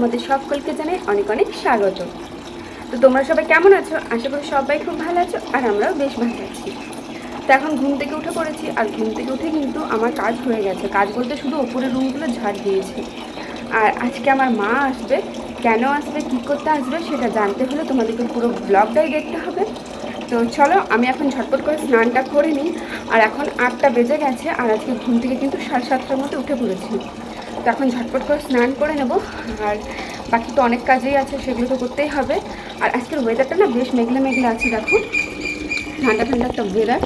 তোমাদের সকলকে জানাই অনেক অনেক স্বাগত। তো তোমরা সবাই কেমন আছো? আশা করি সবাই খুব ভালো আছো আর আমরাও বেশ ভালো আছি। তো এখন ঘুম থেকে উঠে পড়েছি আর ঘুম থেকে উঠে কিন্তু আমার কাজ হয়ে গেছে। কাজ বলতে শুধু ওপরের রুমগুলো ঝাড় দিয়েছি। আর আজকে আমার মা আসবে। কেন আসবে, কী করতে আসবে সেটা জানতে হলে তোমাদেরকে পুরো ব্লগটাই দেখতে হবে। তো চলো, আমি এখন ঝটপট করে স্নানটা করে নিই। আর এখন আটটা বেজে গেছে আর আজকে ঘুম থেকে কিন্তু সাড়ে সাতটার মধ্যে উঠে পড়েছি। তো এখন ঝটপট করে স্নান করে নেব। আর বাকি তো অনেক কাজেই আছে, সেগুলো তো করতেই হবে। আর আজকের ওয়েদারটা না বেশ মেঘলা মেঘলা আছে, দেখো। ঠান্ডা ঠান্ডা একটা ওয়েদার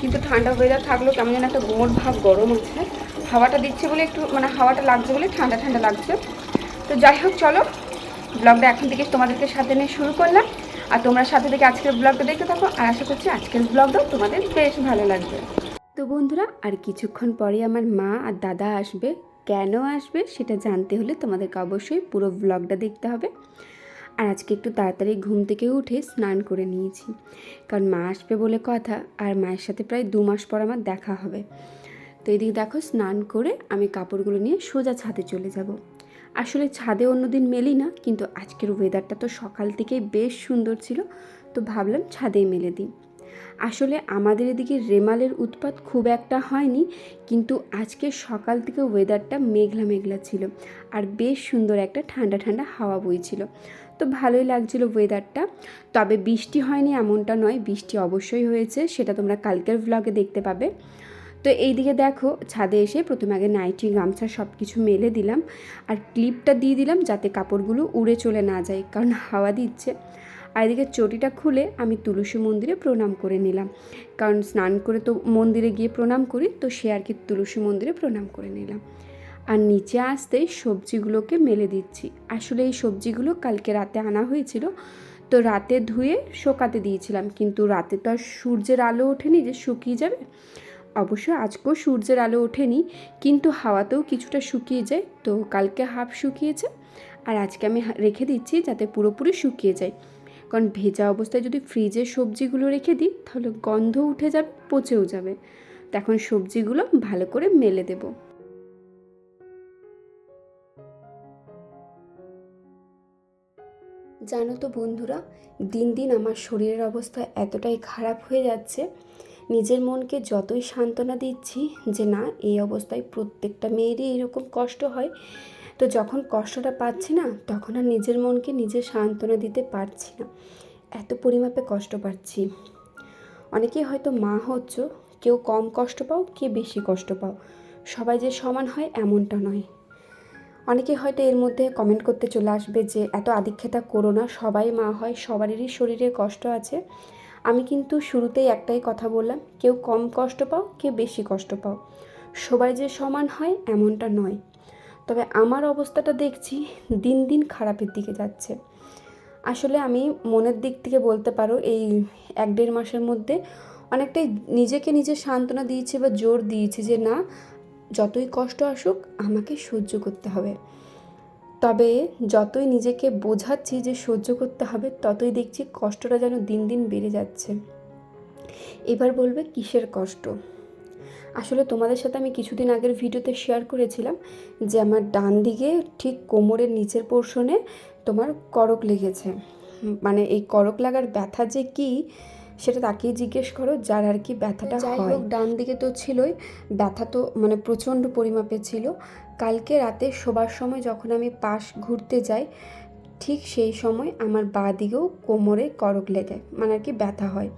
কিন্তু ঠান্ডা ওয়েদার থাকলেও কেমন যেন একটা গোমর ভাব গরম আছে হাওয়াটা দিচ্ছে বলে একটু মানে হাওয়াটা লাগছে বলে ঠান্ডা ঠান্ডা লাগছে। তো যাই হোক, চলো। ব্লগটা এখন থেকে তোমাদেরকে সাথে নিয়ে শুরু করলাম। আর তোমরা সাথে থেকে আজকের ব্লগটা দেখতে থাকো। আর আশা করছি আজকের ব্লগটাও তোমাদের বেশ ভালো লাগবে। তো বন্ধুরা, আর কিছুক্ষণ পরে আমার মা আর দাদা আসবে। কেন আসবে সেটা জানতে হলে তোমাদেরকে অবশ্যই পুরো ব্লগটা দেখতে হবে। আর আজকে একটু তাড়াতাড়ি ঘুম থেকে উঠে স্নান করে নিয়েছি। কারণ মা আসবে বলে কথা, আর মায়ের সাথে প্রায় দু মাস পর আমার দেখা হবে। তো এদিকে দেখো স্নান করে আমি কাপড়গুলো নিয়ে সোজা ছাদে চলে যাব। আসলে ছাদে অন্যদিন মেলি না, কিন্তু আজকের ওয়েদারটা তো সকাল থেকেই বেশ সুন্দর ছিল। তো ভাবলাম ছাদেই মেলে দিই। আসলে আমাদের এদিকে রেমালের উৎপাত খুব একটা হয়নি, কিন্তু আজকে সকাল থেকে ওয়েদারটা মেঘলা মেঘলা ছিল আর বেশ সুন্দর একটা ঠান্ডা ঠান্ডা হাওয়া বইছিল। তো ভালোই লাগছিল ওয়েদারটা তবে বৃষ্টি হয়নি এমনটা নয়, বৃষ্টি অবশ্যই হয়েছে, সেটা তোমরা কালকের ভ্লগে দেখতে পাবে। তো এইদিকে দেখো, ছাদে এসে প্রথমে আগে নাইটি গামছা সব কিছু মেলে দিলাম আর ক্লিপটা দিয়ে দিলাম যাতে কাপড়গুলো উড়ে চলে না যায়, কারণ হাওয়া দিচ্ছে। আর এদিকে চটিটা খুলে আমি তুলসী মন্দিরে প্রণাম করে নিলাম। কারণ স্নান করে তো মন্দিরে গিয়ে প্রণাম করি, তো সে আর কি তুলসী মন্দিরে প্রণাম করে নিলাম। আর নিচে আসতেই সবজিগুলোকে মেলে দিচ্ছি। আসলে এই সবজিগুলো কালকে রাতে আনা হয়েছিল, তো রাতে ধুয়ে শোকাতে দিয়েছিলাম। কিন্তু রাতে তো আর সূর্যের আলো ওঠেনি যে শুকিয়ে যাবে। অবশ্য আজকেও সূর্যের আলো ওঠেনি, কিন্তু হাওয়াতেও কিছুটা শুকিয়ে যায়, তো কালকে হাফ শুকিয়েছে। আর আজকে আমি রেখে দিচ্ছি যাতে পুরোপুরি শুকিয়ে যায়। কারণ ভেজা অবস্থায় যদি ফ্রিজে সবজিগুলো রেখে দিই, তাহলে গন্ধ উঠে যাবে, পচেও যাবে। তো এখন সবজিগুলো ভালো করে মেলে দেবো। জানো তো বন্ধুরা, দিন দিন আমার শরীরের অবস্থা এতটাই খারাপ হয়ে যাচ্ছে, নিজের মনকে যতই সান্ত্বনা দিচ্ছি যে না, এই অবস্থায় প্রত্যেকটা মেয়েরই এরকম কষ্ট হয় তো যখন কষ্টটা পাচ্ছি না, তখন আর নিজের মনকে নিজে সান্ত্বনা দিতে পারছি না। এত পরিমাপে কষ্ট পাচ্ছি। অনেকেই হয়তো মা হচ্ছ, কেউ কম কষ্ট পাও কে বেশি কষ্ট পাও। সবাই যে সমান হয়, এমনটা নয়। অনেকে হয়তো এর মধ্যে কমেন্ট করতে চলে আসবে যে, এত আদিক্ষেতা করো না, সবাই মা হয়, সবারই শরীরে কষ্ট আছে। আমি কিন্তু শুরুতেই একটাই কথা বললাম, কেউ কম কষ্ট পাও, কেউ বেশি কষ্ট পাও। সবাই যে সমান হয়, এমনটা নয়। তবে আমার অবস্থাটা দেখছি দিন দিন খারাপের দিকে যাচ্ছে। আসলে আমি মনের দিক থেকে বলতে পারো, এই এক দেড় মাসের মধ্যে অনেকটাই নিজেকে নিজে সান্ত্বনা দিয়েছি বা জোর দিয়েছি যে না, যতই কষ্ট আসুক আমাকে সহ্য করতে হবে। তবে যতই নিজেকে বোঝাচ্ছি যে সহ্য করতে হবে, ততই দেখছি কষ্টটা যেন দিন দিন বেড়ে যাচ্ছে। এবার বলবে কিসের কষ্ট? আসলে তোমাদের সাথে আমি কিছুদিন আগের ভিডিওতে শেয়ার করেছিলাম যে আমার ডান দিকে ঠিক কোমরের নিচের পোর্শনে তোমার করক লেগেছে। মানে এই করক লাগার ব্যথা যে কি সেটা তাকেই জিজ্ঞেস করো যার আর কি ব্যথাটা যাই হয়। ডান দিকে তো ছিলই ব্যথা তো মানে প্রচণ্ড পরিমাপে ছিল। কালকে রাতে শোবার সময় যখন আমি পাশ ঘুরতে যাই ঠিক সেই সময় আমার বাঁ দিকেও কোমরে করক লেগে মানে আর কি ব্যথা হয়।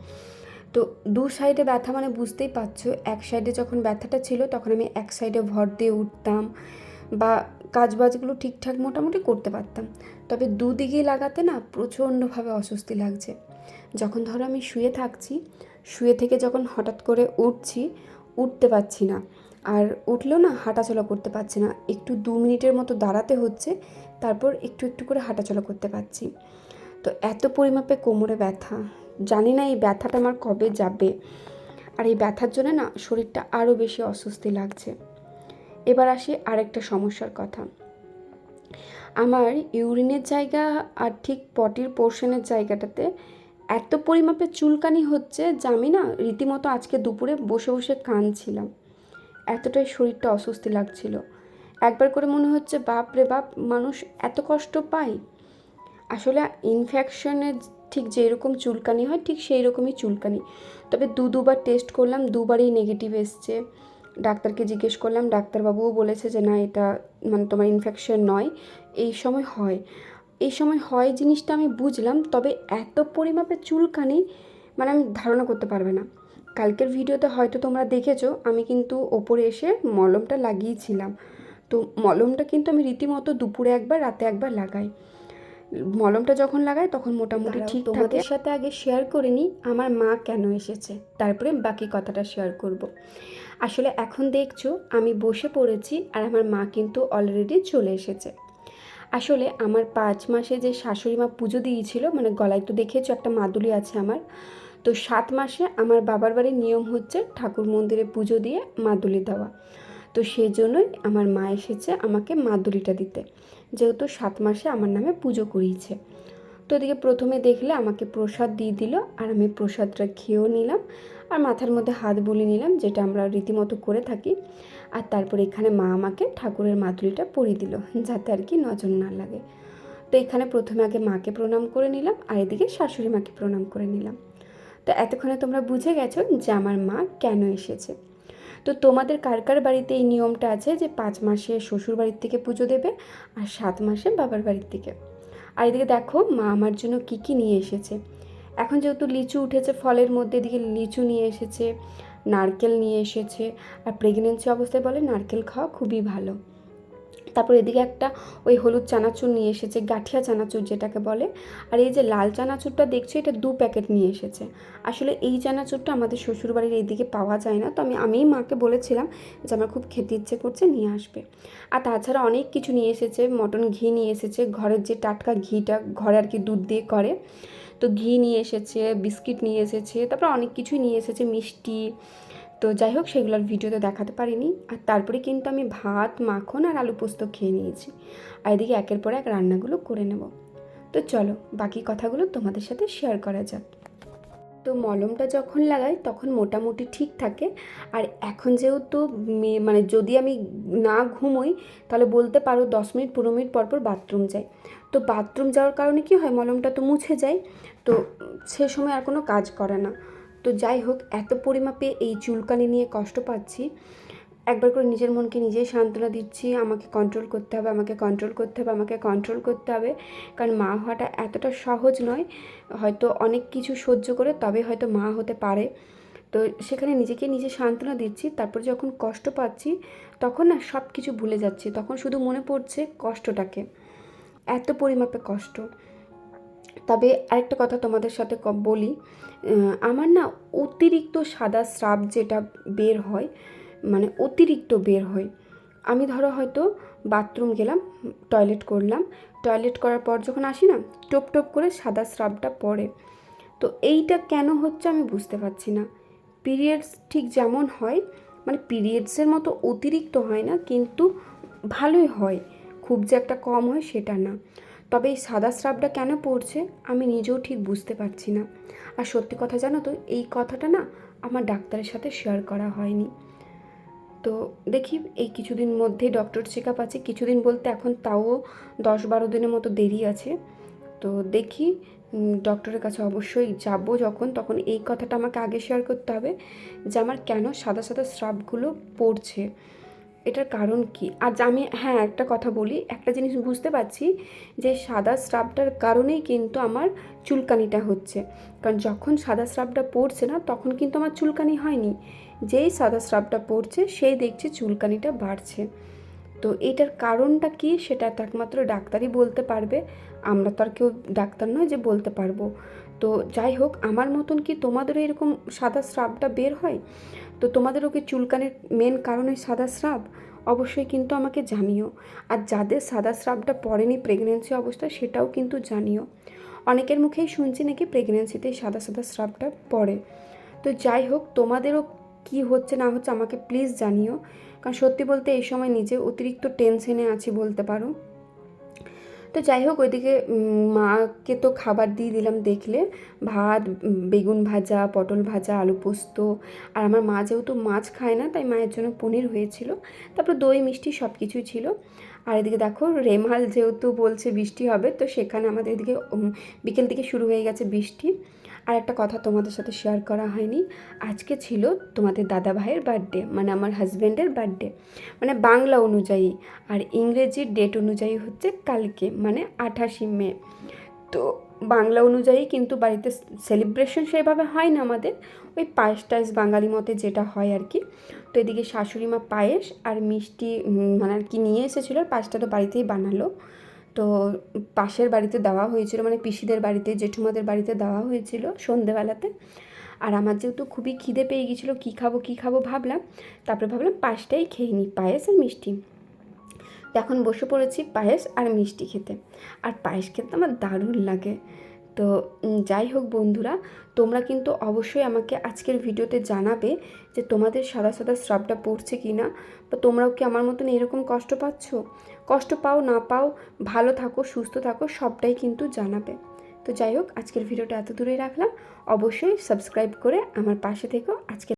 তো দু সাইডে ব্যথা মানে বুঝতেই পারছ। এক সাইডে যখন ব্যথাটা ছিল, তখন আমি এক সাইডে ভর দিয়ে উঠতাম বা কাজবাজগুলো ঠিকঠাক মোটামুটি করতে পারতাম। তবে দুদিকেই লাগাতে না প্রচণ্ডভাবে অস্বস্তি লাগছে। যখন ধরো আমি শুয়ে থাকছি, শুয়ে থেকে যখন হঠাৎ করে উঠছি, উঠতে পারছি না। আর উঠলেও না হাঁটাচলা করতে পারছি না। একটু দু মিনিটের মতো দাঁড়াতে হচ্ছে, তারপর একটু একটু করে হাঁটাচলা করতে পারছি। তো এত পরিমাপে কোমরে ব্যথা জানি না এই ব্যথাটা আমার কবে যাবে। আর এই ব্যথার জন্য না শরীরটা আরও বেশি অস্বস্তি লাগছে। এবার আসি আরেকটা সমস্যার কথা। আমার ইউরিনের জায়গা আর ঠিক পটির পোর্শনের জায়গাটাতে এত পরিমাপে চুলকানি হচ্ছে যে আমি না রীতিমতো আজকে দুপুরে বসে বসে কাঁদছিলাম। এতটাই শরীরটা অস্বস্তি লাগছিল। একবার করে মনে হচ্ছে বাপ রে বাপ, মানুষ এত কষ্ট পায়। আসলে ইনফেকশনের ঠিক যেরকম চুলকানি হয়, ঠিক সেই রকমই চুলকানি। তবে দু দুবার টেস্ট করলাম, দুবারই নেগেটিভ এসছে। ডাক্তারকে জিজ্ঞেস করলাম, ডাক্তারবাবুও বলেছে যে, না, এটা মানে তোমার ইনফেকশন নয়। এই সময় হয়। এই সময় হয় জিনিসটা আমি বুঝলাম, তবে এত পরিমাপে চুলকানি মানে আমি ধারণা করতে পারবে না। কালকের ভিডিওতে হয়তো তোমরা দেখেছ, আমি কিন্তু ওপরে এসে মলমটা লাগিয়েছিলাম। তো মলমটা কিন্তু আমি রীতিমতো দুপুরে একবার, রাতে একবার লাগাই। মলমটা যখন লাগাই তখন মোটামুটি ঠিক তোমাদের সাথে আগে শেয়ার করে নিই আমার মা কেন এসেছে? তারপরে বাকি কথাটা শেয়ার করব। আসলে এখন দেখছ আমি বসে পড়েছি আর আমার মা কিন্তু অলরেডি চলে এসেছে। আসলে আমার পাঁচ মাসে যে শাশুড়ি মা পুজো দিয়েছিল মানে গলায় তো দেখেছ একটা মাদুলি আছে আমার তো সাত মাসে আমার বাবার বাড়ির নিয়ম হচ্ছে ঠাকুর মন্দিরে পুজো দিয়ে মাদুলি দেওয়া। তো সেই জন্যই আমার মা এসেছে আমাকে মাদুলিটা দিতে। যেহেতু সাত মাসে আমার নামে পুজো করিয়েছে। তো এদিকে প্রথমে দেখলে আমাকে প্রসাদ দিয়ে দিল, আর আমি প্রসাদটা খেয়েও নিলাম, আর মাথার মধ্যে হাত বলে নিলাম, যেটা আমরা রীতিমতো করে থাকি। আর তারপর এখানে মা আমাকে ঠাকুরের মাদুলিটা পরিয়ে দিল, যাতে আর কি নজর না লাগে। তো এখানে প্রথমে আগে মাকে প্রণাম করে নিলাম, আর এদিকে শাশুড়ি মাকে প্রণাম করে নিলাম। তো এতক্ষণে তোমরা বুঝে গেছো যে আমার মা কেন এসেছে। তো তোমাদের কার কার বাড়িতে এই নিয়মটা আছে যে পাঁচ মাসে শ্বশুর বাড়ির থেকে পুজো দেবে আর সাত মাসে বাবার বাড়ির থেকে আর এদিকে দেখো, মা আমার জন্য কী কী নিয়ে এসেছে। এখন যেহেতু লিচু উঠেছে, ফলের মধ্যে এদিকে লিচু নিয়ে এসেছে, নারকেল নিয়ে এসেছে, আর প্রেগনেন্সি অবস্থায় বলে নারকেল খাওয়া খুবই ভালো। তারপর এদিকে একটা ওই হলুদ চানাচুর নিয়ে এসেছে, গাঠিয়া চানাচুর যেটাকে বলে। আর এই যে লাল চানাচুরটা দেখছ, এটা দু প্যাকেট নিয়ে এসেছে। আসলে এই চানাচুরটা আমাদের শ্বশুরবাড়ির এইদিকে পাওয়া যায় না, তো আমি, আমিই মাকে বলেছিলাম যে আমার খুব খেতে ইচ্ছে করছে, নিয়ে আসবে। আর তাছাড়া অনেক কিছু নিয়ে এসেছে, মটন ঘি নিয়ে এসেছে, ঘরের যে টাটকা ঘিটা ঘরে আর কি দুধ দিয়ে করে। তো ঘি নিয়ে এসেছে, বিস্কিট নিয়ে এসেছে, তারপর অনেক কিছুই নিয়ে এসেছে, মিষ্টি তো যাই হোক, সেগুলোর ভিডিওতে দেখাতে পারিনি। আর তারপরে কিন্তু আমি ভাত, মাখন আর আলু পোস্ত খেয়ে নিয়েছি। আর এদিকে একের পর এক রান্নাগুলো করে নেব। তো চলো, বাকি কথাগুলো তোমাদের সাথে শেয়ার করা যাক। তো মলমটা যখন লাগাই, তখন মোটামুটি ঠিক থাকে। আর এখন যেহেতু মানে যদি আমি না ঘুমোই, তাহলে বলতে পারো দশ মিনিট, পনেরো মিনিট পর পর বাথরুম যাই। তো বাথরুম যাওয়ার কারণে কি হয়, মলমটা তো মুছে যায়। তো সে সময় আর কোনো কাজ করে না। তো যাই হোক, এত পরিমাপে এই চুলকানি নিয়ে কষ্ট পাচ্ছি। একবার করে নিজের মনকে নিজেই সান্ত্বনা দিচ্ছি, আমাকে কন্ট্রোল করতে হবে, আমাকে কন্ট্রোল করতে হবে, আমাকে কন্ট্রোল করতে হবে। কারণ মা হওয়াটা এতটা সহজ নয়, হয়তো অনেক কিছু সহ্য করে তবে হয়তো মা হতে পারে। তো সেখানে নিজেকে নিজে সান্ত্বনা দিচ্ছি, তারপর যখন কষ্ট পাচ্ছি, তখন না সব কিছু ভুলে যাচ্ছি, তখন শুধু মনে পড়ছে কষ্টটাকে। এত পরিমাপে কষ্ট। তবে আরেকটা কথা তোমাদের সাথে বলি আমার না অতিরিক্ত সাদা স্রাব যেটা বের হয় মানে অতিরিক্ত বের হয়। আমি ধরো হয়তো বাথরুম গেলাম, টয়লেট করলাম, টয়লেট করার পর যখন আসি না, টপ টপ করে সাদা স্রাবটা পড়ে। তো এইটা কেন হচ্ছে আমি বুঝতে পারছি না। পিরিয়ডস ঠিক যেমন হয় মানে পিরিয়ডসের মতো অতিরিক্ত হয় না, কিন্তু ভালোই হয়। খুব যে একটা কম হয় সেটা না। তবে এই সাদা স্রাবটা কেন পড়ছে আমি নিজেও ঠিক বুঝতে পারছি না। আর সত্যি কথা জানো তো, এই কথাটা না আমার ডাক্তারের সাথে শেয়ার করা হয়নি। তো দেখি, এই কিছুদিন মধ্যেই ডক্টর চেক আপ আছে, কিছুদিন বলতে এখন তাও দশ বারো দিনের মতো দেরি আছে। তো দেখি ডক্টরের কাছে অবশ্যই যাব যখন, তখন এই কথাটা আমাকে আগে শেয়ার করতে হবে যে আমার কেন সাদা সাদা স্রাবগুলো পড়ছে। এটার কারণ কি? আর আমি হ্যাঁ একটা কথা বলি, একটা জিনিস বুঝতে পারছি যে সাদা স্রাবটার কারণেই কিন্তু আমার চুলকানিটা হচ্ছে। কারণ যখন সাদা স্রাবটা পড়ছে না, তখন কিন্তু আমার চুলকানি হয়নি। যেই সাদা স্রাবটা পড়ছে, সেই দেখছে চুলকানিটা বাড়ছে। তো এটার কারণটা কি, সেটা একমাত্র ডাক্তারই বলতে পারবে। আমরা তো আর কেউ ডাক্তার নয় যে বলতে পারব। তো যাই হোক, আমার মতন কি তোমাদেরও এরকম সাদা স্রাবটা বের হয়? তো তোমাদেরও কি চুলকানের মেন কারণ ওই সাদা স্রাব? অবশ্যই কিন্তু আমাকে জানিও। আর যাদের সাদা স্রাবটা পড়েনি প্রেগনেন্সি অবস্থায়, সেটাও কিন্তু জানিও। অনেকের মুখেই শুনছি নাকি প্রেগনেন্সিতেই সাদা সাদা স্রাবটা পড়ে। তো যাই হোক, তোমাদেরও কি হচ্ছে না হচ্ছে আমাকে প্লিজ জানিও। কারণ সত্যি বলতে এই সময় নিজে অতিরিক্ত টেনশনে আছি বলতে পারো। তো যাই হোক ওইদিকে মাকে তো খাবার দিয়ে দিলাম দেখলে। ভাত বেগুন ভাজা, পটল ভাজা, আলু পোস্ত। আর আমার মা যেহেতু মাছ খায় না, তাই মায়ের জন্য পনির হয়েছিল। তারপর দই, মিষ্টি সব কিছুই ছিল। আর এদিকে দেখো, রেমাল যেহেতু বলছে বৃষ্টি হবে, তো সেখানে আমাদের এদিকে বিকেল থেকে শুরু হয়ে গেছে বৃষ্টি। আর একটা কথা তোমাদের সাথে শেয়ার করা হয়নি। আজকে ছিল তোমাদের দাদা ভাইয়ের বার্থডে মানে আমার হাজব্যান্ডের বার্থডে মানে বাংলা অনুযায়ী আর ইংরেজির ডেট অনুযায়ী হচ্ছে কালকে মানে আঠাশি মে। তো বাংলা অনুযায়ী কিন্তু বাড়িতে সেলিব্রেশন সেভাবে হয় না আমাদের। ওই পায়েস টায়েস বাঙালি মতে যেটা হয় আর কি। তো এদিকে শাশুড়ি মা পায়েস আর মিষ্টি মানে আর কি নিয়ে এসেছিল আর পায়েসটা তো বাড়িতেই বানালো। তো পাশের বাড়িতে দেওয়া হয়েছিল মানে পিসিদের বাড়িতে, জেঠুমাদের বাড়িতে দেওয়া হয়েছিল সন্ধেবেলাতে। আর আমার যেহেতু খুবই খিদে পেয়ে গেছিল, কী খাব কী খাব ভাবলাম। তারপরে ভাবলাম পায়েসটাই খেয়ে নিই, পায়েস আর মিষ্টি। এখন বসে পড়েছি পায়েস আর মিষ্টি খেতে। আর পায়েস খেতে আমার দারুণ লাগে। তো যাই হোক বন্ধুরা, তোমরা কিন্তু অবশ্যই আমাকে আজকের ভিডিওতে জানাবে যে তোমাদের সাদা সাদা স্রাবটা পড়ছে কি না বা তোমরাও কি আমার মতন এরকম কষ্ট পাচ্ছ? কষ্ট পাও না পাও, ভালো থাকো, সুস্থ থাকো, সবটাই কিন্তু জানাবে। তো যাই হোক, আজকের ভিডিওটা এত দূরেই রাখলাম। অবশ্যই সাবস্ক্রাইব করে আমার পাশে থেকো। আজকে